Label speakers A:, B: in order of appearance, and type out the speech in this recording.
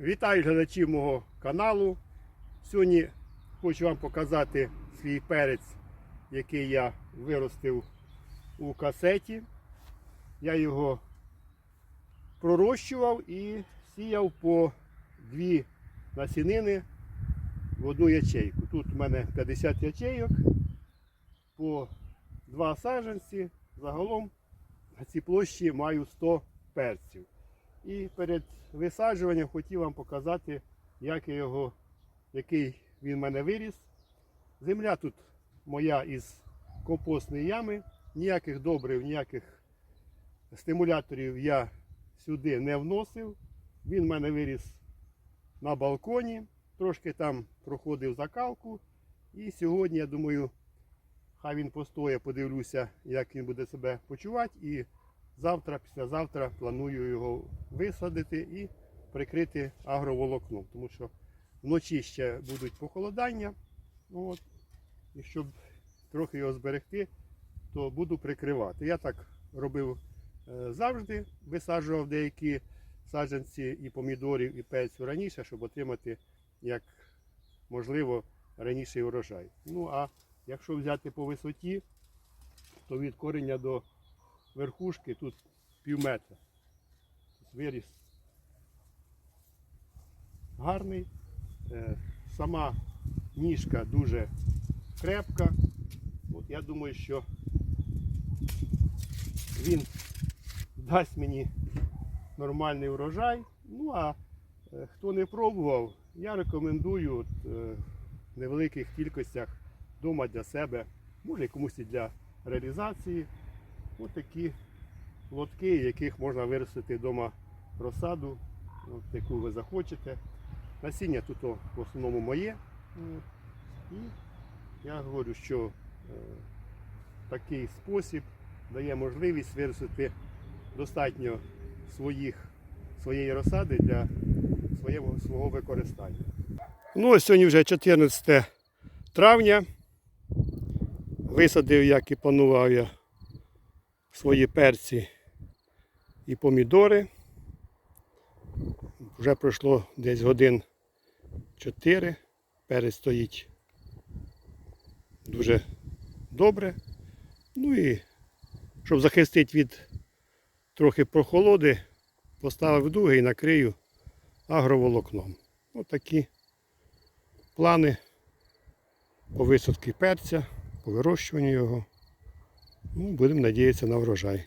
A: Вітаю глядачів мого каналу. Сьогодні хочу вам показати свій перець, який я виростив у касеті. Я його пророщував і сіяв по дві насінини в одну ячейку. Тут у мене 50 ячейок, по два саджанці. Загалом на цій площі маю 100 перців. І перед висаджуванням хотів вам показати, як я його, який він в мене виріс. Земля тут моя із компостної ями. Ніяких добрив, ніяких стимуляторів я сюди не вносив. Він в мене виріс на балконі, трошки там проходив закалку. І сьогодні, я думаю, хай він постоє, подивлюся, як він буде себе почувати. І завтра, післязавтра планую його висадити і прикрити агроволокном, тому що вночі ще будуть похолодання. От. І щоб трохи його зберегти, то буду прикривати. Я так робив е, завжди, висаджував деякі саджанці і помідорів, і перцю раніше, щоб отримати як можливо раніший урожай. Ну а якщо взяти по висоті, то від кореня до верхушки тут пів метра. Тут Виріс гарний. Е, Сама ніжка дуже крепка. От я думаю, що він дасть мені нормальний урожай. Ну а е, хто не пробував, я рекомендую от, е, в невеликих кількостях вдома для себе, може комусь і для реалізації. Ось такі лотки, яких можна виростити вдома розсаду, от, яку ви захочете. Насіння тут в основному моє. І я говорю, що е, такий спосіб дає можливість виростити достатньо своїх, своєї розсади для своєго, свого використання. Ну, сьогодні вже 14 травня. Висадив, як і планував я свої перці і помідори. Вже пройшло десь годин 4. Перець стоїть дуже добре. Ну і щоб захистити від трохи прохолоди, поставив дуги і накрию агроволокном. Ось такі плани по висадці перця, по вирощуванню його. Ну, будемо сподіватися на врожай.